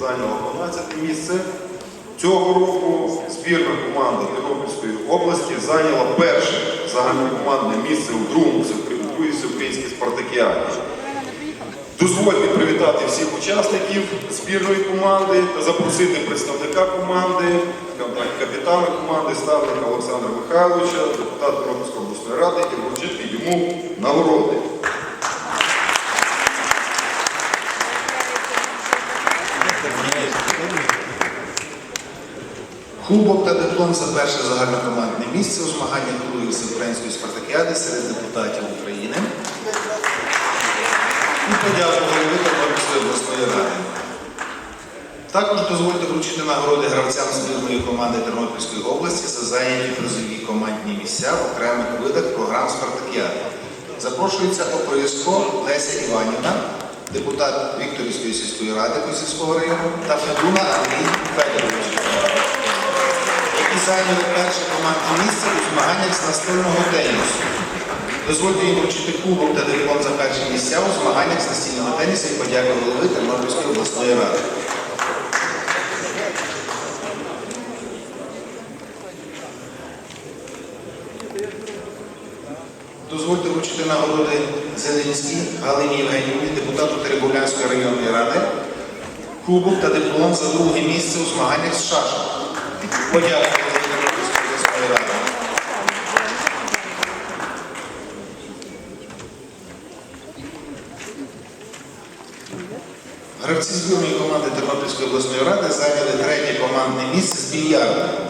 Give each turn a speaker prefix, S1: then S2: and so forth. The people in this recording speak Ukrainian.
S1: зайняла 12 місце. Цього року збірна команда Тернопільської області зайняла перше загальнокомандне місце у другому у другій спартакіаді. Дозвольте привітати всіх учасників збірної команди та запросити представника команди, капітана команди, ставника Олександра Михайловича, депутата Тернопільської обласної ради і вручити йому нагороди.
S2: Кубок та диплом за перше загальнокомандне місце у змаганнях другої всеукраїнської спартакіади серед депутатів України. І подяку голови Тернопільської обласної ради. Також дозвольте вручити нагороди гравцям збірної команди Тернопільської області за зайняті призові командні місця в окремих видах програм Спартакіади. Запрошується Оприско Леся Іванівна, депутат Вікторівської сільської ради Косівського району та Федуна Андрій Федорович зайняли перше командне місце у змаганнях з настольного тенісу. Дозвольте їм вручити кубок та диплом за перші місця у змаганнях з настільного тенісу і подяку голови Тернопільської обласної ради. Дозвольте вручити нагороди Зеленській Галині Євгенівні, депутату Теребовлянської районної ради, кубок та диплом за друге місце у змаганнях з шашок. Тернопільської обласної ради. Гравці збірної команди Тернопільської обласної ради зайняли третє командне місце з більярду.